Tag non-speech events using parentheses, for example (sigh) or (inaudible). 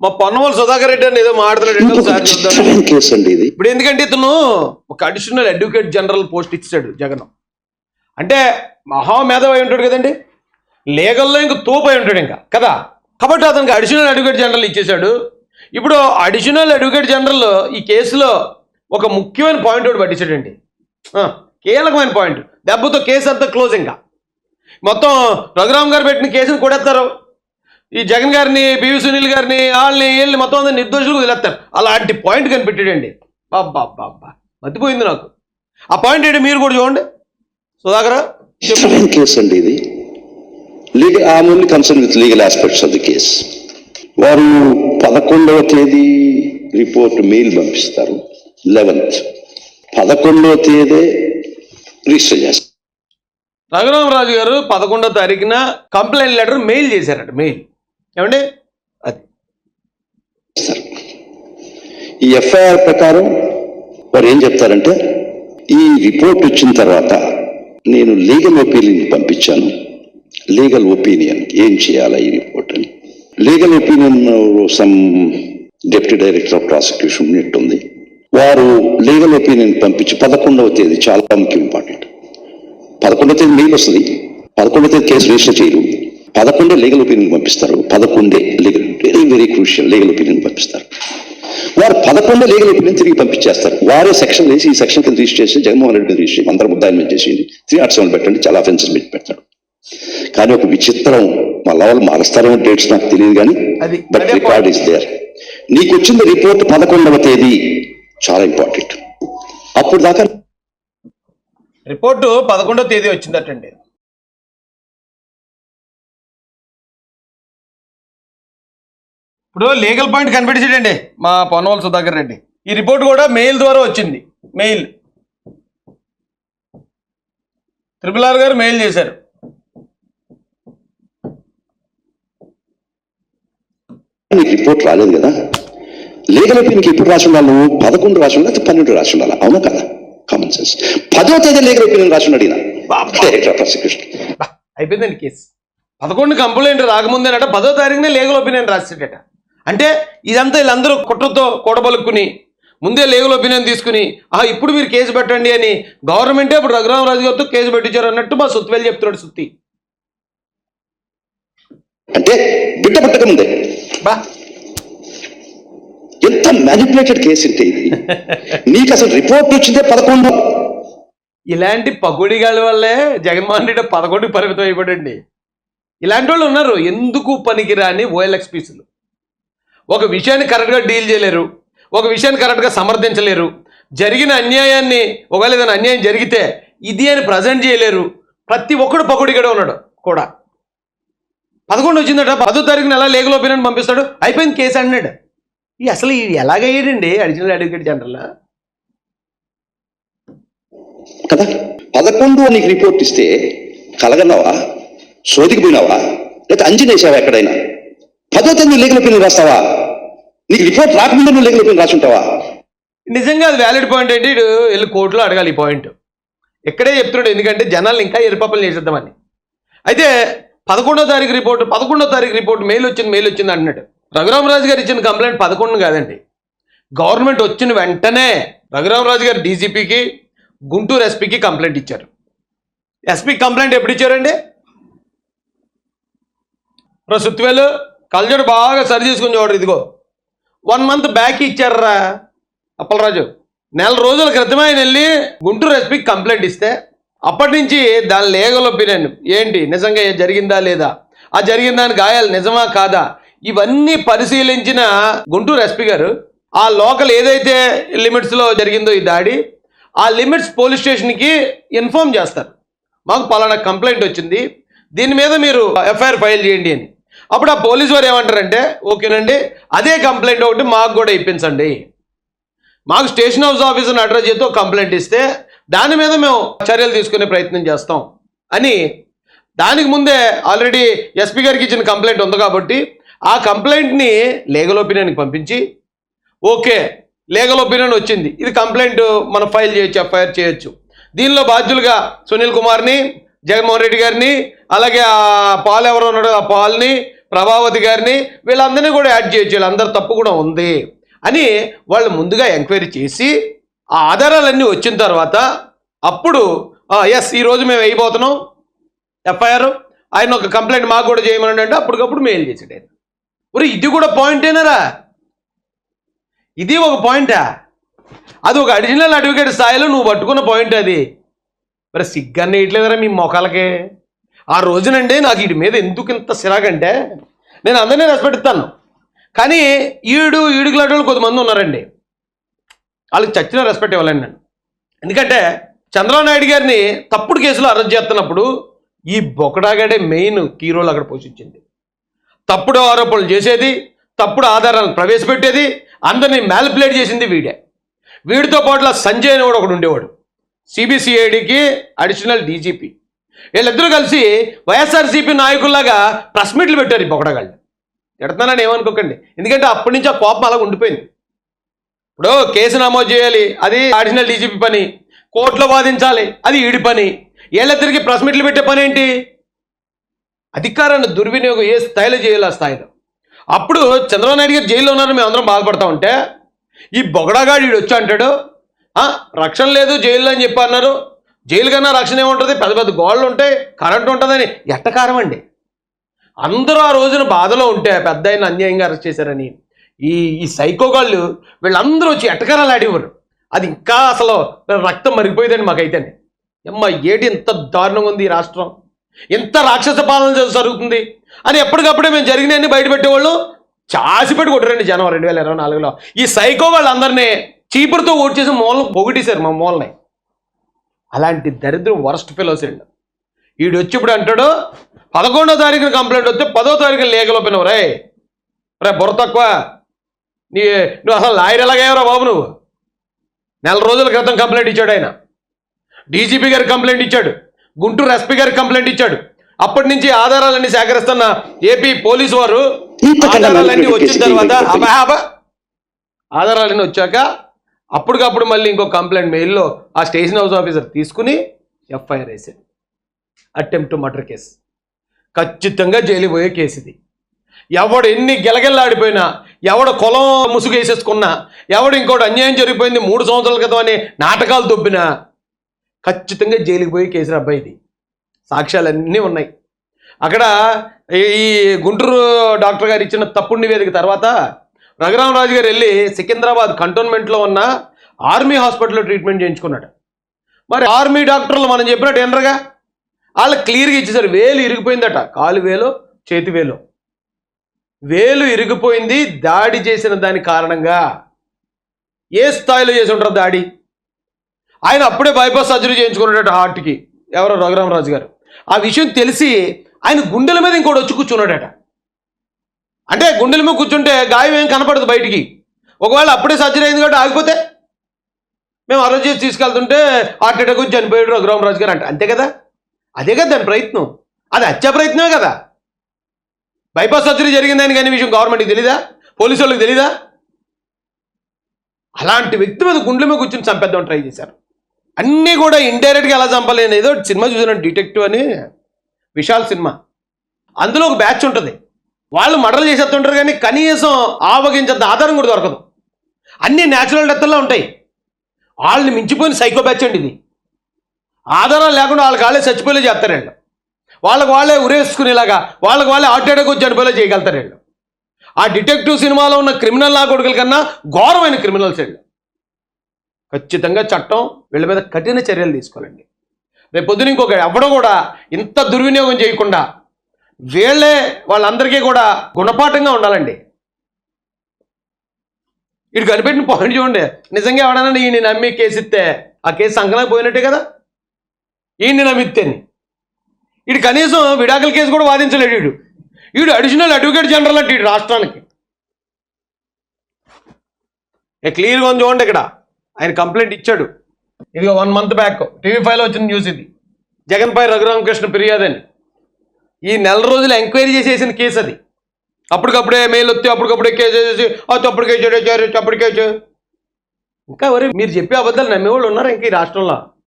మా పొన్నమూల సుధాకర్ రెడ్డి అని ఏదో ఇది. ఇప్పుడు ఎందుకంటే ఇతను ఒక అడిషనల్ అడ్వకేట్ జనరల్ పోస్ట్ ఇచ్చాడు జగన్. అంటే మహామేధవి అయి ఉంటాడు కదండి. లీగల్లో ఇంక తోపు అయి ఉంటాడు ఇంకా కదా? కాబట్టి అతనికి అడిషనల్ అడ్వకేట్ జనరల్ ఇచ్చేశాడు. ఇప్పుడు అడిషనల్ అడ్వకేట్ జనరల్ ఈ కేసులో ఒక ముఖ్యమైన పాయింట్ ఒకటి పట్టించాడండి. కీలకమైన పాయింట్ దెబ్బతో కేసు అంతా క్లోజ్ ఇంకా మొత్తం రఘురామ్ గారు పెట్టిన కేసుని కొడేస్తారు ఈ జగన్ గారిని పివి సునీల్ గారిని వాళ్ళని వీళ్ళని మొత్తం అందరు నిర్దోషులు వదిలేస్తారు. అలాంటి పాయింట్ కనిపెట్టాడండి. బాబ్బా బాబ్బా మతిపోయింది నాకు. ఆ పాయింట్ ఏంటి మీరు కూడా చూడండి. సుధాకర్ కేసు అండి ఇది. Legal only concern with legal aspects of the case వారు పదకొండవ తేదీ రిపోర్ట్ మెయిల్ పంపిస్తారు. లెవెన్త్. పదకొండవ తేదీ రిజిస్టర్ చేస్తారు. రఘురామరాజు గారు పదకొండో తారీఖున కంప్లైంట్ లెటర్ మెయిల్ చేశారట మెయిల్. ఏమండి? అది. ఈ ఎఫ్ఐఆర్ ప్రకారం వారు ఏం చెప్తారంటే ఈ రిపోర్ట్ వచ్చిన తర్వాత నేను లీగల్ ఒపీనియన్ పంపించాను. లీగల్ ఒపీనియన్ ఏం చేయాలా ఈ రిపోర్ట్ అని. Legal opinion some deputy director of prosecution unit ఉంది. వారు లీగల్ ఒపీనియన్ పంపించి పదకొండవ తేదీ చాలా ముఖ్యం ఇంపార్టెంట్. పదకొండవ తేదీ మెయిల్ వస్తుంది. పదకొండవ తేదీ కేసు రిజిస్టర్ చేయరు. పదకొండే లీగల్ ఒపీనియన్ పంపిస్తారు. పదకొండే legal very very crucial legal opinion పంపిస్తారు. వారు పదకొండు లీగల్ ఒపీనియన్ తిరిగి పంపించేస్తారు. వారే సెక్షన్ వేసి ఈ సెక్షన్ కింద రిజిస్టర్ చేసి జగన్మోహన్ రెడ్డి రిజిస్టర్ చేసి అందరూ ముద్దాయిలు మీద చేసేయండి. త్రీ నాట్ సెవెన్ పెట్టండి. చాలా అఫెన్సెస్ పెట్టి పెడతాడు. కానీ ఒక విచిత్రం మళ్ళా వాళ్ళు మారుస్తారో డేట్స్ నాకు తెలియదు కానీ. బట్ రికార్డ్ ఇస్ దేర్ నీకు వచ్చిన రిపోర్ట్ పదకొండవ తేదీ. చాలా ఇంపార్టెంట్ అప్పుడు దాకా రిపోర్టు పదకొండో తేదీ వచ్చిందటండి. ఇప్పుడు లీగల్ పాయింట్ కనిపెట్టించాడండి మా పొన్నవల్ సుధాకర్ రెడ్డి. ఈ రిపోర్ట్ కూడా మెయిల్ ద్వారా వచ్చింది. మెయిల్ త్రిపుల్ ఆర్ గారు మెయిల్ చేశారు. రిపోర్ట్ రాలేదు కదా? లీగల్ ఒపీనియన్కి ఎప్పుడు రాసి ఉండాలి నువ్వు? పదకొండు రాసి ఉండాలి పన్నెండు రాసి ఉండాలి. అవునా కదా? కామన్ సెన్స్ పదో తేదీ లీగల్ ఒపీనియన్ రాసి ఉన్నాడు ఈయన డైరెక్టర్ ఆఫ్ ప్రాసిక్యూషన్ అయిపోయిందండి కేసు పదకొండు కంప్లైంట్ రాకముందేనట పదో తారీఖునే లీగల్ ఒపీనియన్ రాసేటట. అంటే ఇదంతా వీళ్ళందరూ కుట్రతో కూడబలుక్కుని ముందే లీగల్ ఒపీనియన్ తీసుకుని ఆ ఇప్పుడు మీరు కేసు పెట్టండి అని గవర్నమెంటే ఇప్పుడు రఘురామరాజు గారితో కేసు పెట్టించారు అన్నట్టు మా సుత్వేలు చెప్తున్నాడు సుత్తి. అంటే బిడ్డ పుట్టక ముందే. బా. ఎంత మ్యానిపులేటెడ్ కేసు అంటే ఇది. (laughs) నీకు అసలు రిపోర్ట్ వచ్చిందే పదకొండు. ఇలాంటి పకోడీగాళ్ళ వల్లే జగన్మోహన్ రెడ్డి పదకొండుకి పరిమితం అయిపోడండి ఇలాంటి వాళ్ళు ఉన్నారు. ఎందుకు పనికిరాని ఓఎల్ఎక్స్ పీసులు? ఒక విషయాన్ని కరెక్ట్గా డీల్ చేయలేరు. ఒక విషయాన్ని కరెక్ట్గా సమర్థించలేరు. జరిగిన అన్యాయాన్ని ఒకవేళ ఏదైనా అన్యాయం జరిగితే ఇది అని ప్రజెంట్ చేయలేరు. ప్రతి ఒక్కడు పకుడిగడే ఉన్నాడు కూడా. పదకొండు వచ్చిందట పదో తారీఖున ఎలా లీగల్ ఒపీనియన్ పంపిస్తాడు? అయిపోయింది కేసు అన్నాడు. ఈ అసలు ఇది ఎలాగయ్యాడండి అడిషనల్ అడ్వకేట్ జనరల్? కదా? పదకొండు నీకు రిపోర్ట్ ఇస్తే కలగన్నావా? సోదికి పోయినావా? లేకపోతే అంజనేసావా ఎక్కడైనా? పదో తేదీ లీగల్ ఒపీనియన్ రాస్తావా? నీకు రిపోర్ట్ రాకముందే నువ్వు లీగల్ ఒపీనియన్ రాసుంటావా? నిజంగా అది వ్యాలిడ్ పాయింట్ ఏంటి? ఇటు వెళ్ళి కోర్టులో అడగాలి ఈ పాయింట్ ఇక్కడే చెప్తున్నాడు ఎందుకంటే జనాలు ఇంకా ఎరుపప్పలు చేసేద్దామని. అయితే పదకొండో తారీఖు రిపోర్ట్ పదకొండో తారీఖు రిపోర్ట్ మెయిల్ వచ్చింది మెయిల్ వచ్చింది అంటున్నాడు. రఘురామరాజు గారు ఇచ్చిన కంప్లైంట్ పదకొండు కాదండి. గవర్నమెంట్ వచ్చిన వెంటనే రఘురామరాజు గారు డీజీపీకి గుంటూరు ఎస్పీకి కంప్లైంట్ ఇచ్చారు. ఎస్పీ కంప్లైంట్ ఎప్పుడు ఇచ్చారండి? ఇప్పుడు కళ్ళజోడు బాగా సరి చేసుకుని చూడరు ఇదిగో. వన్ మంత్ బ్యాక్ ఇచ్చారా అప్పలరాజు. నెల రోజుల క్రితమే ఆయన వెళ్ళి గుంటూరు ఎస్పీకి కంప్లైంట్ ఇస్తే అప్పటి నుంచి దాని లీగల్ ఒపీనియన్ ఏంటి? నిజంగా జరిగిందా లేదా? ఆ జరిగిన దాని గాయాలు నిజమా కాదా? ఇవన్నీ పరిశీలించిన గుంటూరు ఎస్పీ గారు ఆ లోకల్ ఏదైతే లిమిట్స్లో జరిగిందో ఈ దాడి ఆ లిమిట్స్ పోలీస్ స్టేషన్కి ఇన్ఫార్మ్ చేస్తారు. మాకు పలానా కంప్లైంట్ వచ్చింది. దీని మీద మీరు ఎఫ్ఐఆర్ ఫైల్ చేయండి అని. అప్పుడు ఆ పోలీసు వారు ఏమంటారంటే ఓకేనండి అదే కంప్లైంట్ ఒకటి మాకు కూడా ఇప్పించండి. మాకు స్టేషన్ హౌస్ ఆఫీసర్ని అడ్రస్ చేస్తూ కంప్లైంట్ ఇస్తే దాని మీద మేము చర్యలు తీసుకునే ప్రయత్నం చేస్తాం. అని దానికి ముందే ఆల్రెడీ ఎస్పీ గారికి ఇచ్చిన కంప్లైంట్ ఉంది కాబట్టి ఆ కంప్లైంట్ని లీగల్ ఒపీనియన్కి పంపించి ఓకే లీగల్ ఒపీనియన్ వచ్చింది. ఇది కంప్లైంట్ మనం ఫైల్ చేయొచ్చు ఎఫ్ఐఆర్ చేయొచ్చు. దీనిలో బాధ్యులుగా సునీల్ కుమార్ని జగన్మోహన్ రెడ్డి గారిని అలాగే ఆ పాల్ ఎవరు ఉన్నాడో ఆ పాల్ని ప్రభావతి గారిని వీళ్ళందరినీ కూడా యాడ్ చేయొచ్చు వీళ్ళందరి తప్పు కూడా ఉంది అని వాళ్ళు ముందుగా ఎంక్వైరీ చేసి ఆ ఆధారాలన్నీ వచ్చిన తర్వాత అప్పుడు ఎస్ ఈరోజు మేము వేయబోతున్నాం ఎఫ్ఐఆర్ ఆయన ఒక కంప్లైంట్ మాకు కూడా చేయమని అంటే అప్పటికప్పుడు మెయిల్ చేసాడు ఆయన ఒరే ఇది కూడా పాయింటేనరా ఇది ఒక పాయింటా అది ఒక అడిషనల్ అడ్వకేట్ స్థాయిలో నువ్వు పట్టుకున్న పాయింట్ అది. మరి సిగ్గన్న ఇట్లేదరా మీ మొఖాలకే. ఆ రోజునండి నాకు వీడి మీద ఎందుకు ఇంత సిరాగంటే? నేను అందరినీ రెస్పెక్ట్ ఇస్తాను. కానీ ఈడు ఈడుగులాంటి వాళ్ళు కొంతమంది ఉన్నారండి. వాళ్ళకి చచ్చిన రెస్పెక్ట్ ఇవ్వలేను నేను. ఎందుకంటే చంద్రబాబు నాయుడు గారిని తప్పుడు కేసులో అరెస్ట్ చేస్తున్నప్పుడు ఈ బొకడాగడే మెయిన్ కీ రోల్ అక్కడ పోషించింది. తప్పుడు ఆరోపణలు చేసేది తప్పుడు ఆధారాలను ప్రవేశపెట్టేది అందరినీ మ్యాలిపులేట్ చేసింది వీడే. వీడితో పాటు సంజయ్ అని కూడా ఒకడు ఉండేవాడు. సిబిసిఐడికి అడిషనల్ డీజీపీ వీళ్ళిద్దరూ కలిసి వైఎస్ఆర్సీపీ నాయకుల్లాగా ప్రెస్ మీట్లు పెట్టారు ఈ బొకడగాళ్ళు. ఎడతానని ఏమనుకోకండి. ఎందుకంటే అప్పటి నుంచి ఆ కోపం అలా ఉండిపోయింది. ఇప్పుడు కేసు నమోదు చేయాలి. అది అడిషనల్ డీజీపీ పని. కోర్టులో వాదించాలి. అది ఈడి పని. వీళ్ళిద్దరికి ప్రెస్ మీట్లు పెట్టే పని ఏంటి? అధికారాన్ని దుర్వినియోగం ఏ స్థాయిలో చేయాలి ఆ స్థాయిలో. అప్పుడు చంద్రబాబు నాయుడు గారు జైల్లో ఉన్నారని మేము అందరం బాధపడతా ఉంటే ఈ బొగడగాడు వీడు వచ్చి అంటాడు రక్షణ లేదు జైల్లో అని చెప్పి అన్నారు. జైలు కన్నా రక్షణ ఏముంటుంది? పెద్ద పెద్ద గోళ్ళు ఉంటాయి కరెంట్ ఉంటుందని. ఎట్టకారం అండి. అందరూ ఆ రోజున బాధలో ఉంటే పెద్ద ఆయన అన్యాయంగా అరెస్ట్ చేశారని. ఈ ఈ సైకోగాళ్ళు వీళ్ళందరూ వచ్చి ఎట్టకారాలు ఆడేవారు. అది ఇంకా అసలు రక్తం మరిగిపోయేదండి మాకైతే అమ్మ ఏటి ఇంత దారుణంగా ఉంది ఈ రాష్ట్రం? ఇంత రాక్షస పాలన జరుగుతుంది. అని ఎప్పటికప్పుడే మేము జరిగినవన్నీ బయటపెట్టేవాళ్ళు చాసిపెట్టి కొట్టరండి జనవరి రెండు వేల ఇరవై నాలుగులో. ఈ సైకో వాళ్ళందరినీ చీపురుతో ఓట్ చేసి మూలను పొగిటేశారు మా మూలని. అలాంటి దరిద్రం వరస్ట్ ఫెలోస్ అండి. వీడు వచ్చి ఇప్పుడు అంటాడు పదకొండో తారీఖున కంప్లైంట్ వస్తే పదో తారీఖున లేఖలు ఒప్పినవు రే రే బుర్ర తక్కువ. నీ నువ్వు అసలు లాయర్ ఎలాగయ్యావురా బాబు నువ్వు? నెల రోజుల క్రితం కంప్లైంట్ ఇచ్చాడు ఆయన. డీజీపీ గారికి కంప్లైంట్ ఇచ్చాడు గుంటూరు ఎస్పీ గారికి కంప్లైంట్ ఇచ్చాడు. అప్పటి నుంచి ఆధారాలన్నీ సేకరిస్తున్న ఏపీ పోలీసు వారు ఆధారాలన్నీ వచ్చిన తర్వాత. ఆధారాలన్నీ వచ్చాక అప్పటికప్పుడు మళ్ళీ ఇంకో కంప్లైంట్ మెయిల్లో ఆ స్టేషన్ హౌస్ ఆఫీసర్ తీసుకుని ఎఫ్ఐఆర్ వేసాడు అటెంప్ట్ టు మర్డర్ కేసు. ఖచ్చితంగా జైలు పోయే కేసు ఇది. ఎవడు ఎన్ని గెలగెల్లాడిపోయినా ఎవడు కులం ముసుగు వేసేసుకున్నా ఎవడు ఇంకోటి అన్యాయం జరిగిపోయింది మూడు సంవత్సరాల క్రితం అని నాటకాలు దొబ్బినా ఖచ్చితంగా జైలుకి పోయి కేసు అబ్బాయి ఇది. సాక్ష్యాలన్నీ ఉన్నాయి. అక్కడ ఈ- ఈ గుంటూరు డాక్టర్ గారు ఇచ్చిన తప్పుడు నివేదిక తర్వాత రఘురామరాజు గారు వెళ్ళి సికింద్రాబాద్ కంటోన్మెంట్లో ఉన్న ఆర్మీ హాస్పిటల్లో ట్రీట్మెంట్ చేయించుకున్నాడు. మరి ఆర్మీ డాక్టర్లు మనం చెప్పినట్టు ఎనరగా వాళ్ళు క్లియర్గా ఇచ్చేసారు వేలు ఇరిగిపోయిందట. కాలు వేలు చేతి వేలు. వేలు ఇరిగిపోయింది దాడి చేసిన దాని కారణంగా. ఏ స్థాయిలో చేసి ఉంటారు దాడి? ఆయన అప్పుడే బైపాస్ సర్జరీ చేయించుకున్నాడట హార్ట్కి ఎవరో రఘురామరాజు గారు. ఆ విషయం తెలిసి ఆయన గుండెల మీద ఇంకోటి వచ్చి కూర్చున్నాడట. అంటే గుండెల మీద కూర్చుంటే గాయం ఏం కనపడదు బయటికి. ఒకవేళ అప్పుడే సర్జరీ అయింది కాబట్టి ఆగిపోతే మేము ఆ రోజు చేసి తీసుకెళ్తుంటే హార్ట్ అటాక్ వచ్చి చనిపోయాడు రఘురామరాజు గారు అంటే. అంతే కదా? అదే కదా దాని ప్రయత్నం. అది హత్యా ప్రయత్నమే కదా. బైపాస్ సర్జరీ జరిగిందని కానీ విషయం గవర్నమెంట్కి తెలీదా? పోలీసు వాళ్ళకి తెలీదా? అలాంటి వ్యక్తి మీద గుండెల మీద కూర్చుని చంపేద్దాం ట్రై చేశారు. అన్నీ కూడా ఇండైరెక్ట్గా ఎలా చంపలేను ఏదో సినిమా చూసిన డిటెక్టివ్ అని. విశాల్ సినిమా. అందులో ఒక బ్యాచ్ ఉంటుంది. వాళ్ళు మర్డర్లు చేసేస్తుంటారు కానీ కనీసం ఆవగించంత ఆధారం కూడా దొరకదు. అన్నీ న్యాచురల్ డెత్ల్లో ఉంటాయి. వాళ్ళని మించిపోయిన సైకో బ్యాచ్ అండి ఇది. ఆధారాలు లేకుండా వాళ్ళకి వాళ్ళే చచ్చిపోయేలా చేస్తారు వీళ్ళు వాళ్ళకి వాళ్ళే ఉరేసుకునేలాగా వాళ్ళకి వాళ్ళే హార్ట్ వచ్చి చనిపోలే చేయగలుగుతారు వీళ్ళు ఆ డిటెక్టివ్ సినిమాలో ఉన్న క్రిమినల్ నా కొడుకుల కన్నా ఘోరమైన క్రిమినల్స్ వీళ్ళు ఖచ్చితంగా చట్టం వీళ్ళ మీద కఠిన చర్యలు తీసుకోవాలండి. రేపు పొద్దున ఇంకొక ఎవడో కూడా ఇంత దుర్వినియోగం చేయకుండా వీళ్ళే వాళ్ళందరికీ కూడా గుణపాఠంగా ఉండాలండి. ఇటు కనిపెట్టిన పాయింట్ చూడండి. నిజంగా ఎవడన్నా ఈయన నమ్మి కేసు ఇస్తే ఆ కేసు సంకలం పోయినట్టే కదా? ఈయన్ని నమ్మిత్తేని ఇటు కనీసం విడాకుల కేసు కూడా వాదించలేడు వీడు వీడు అడిషనల్ అడ్వకేట్ జనరల్ అంటే ఇటు రాష్ట్రానికి. ఏ క్లియర్గా ఉంది చూడండి ఇక్కడ. ఆయన కంప్లైంట్ ఇచ్చాడు. ఇది వన్ మంత్ బ్యాక్ టీవీ ఫైవ్లో వచ్చిన న్యూస్ ఇది. జగన్ పై రఘురామకృష్ణ ఫిర్యాదు అని. ఈ నెల రోజులు ఎంక్వైరీ చేసేసిన కేసు అది. అప్పటికప్పుడే మెయిల్ వస్తే అప్పటికప్పుడే కేసు వేసేసి ఆ తప్పుడు కేసు వేసారు కేసు. ఇంకా ఎవరు మీరు చెప్పే అబద్ధాలు నమ్మేవాళ్ళు ఉన్నారు ఇంకా ఈ రాష్ట్రంలో?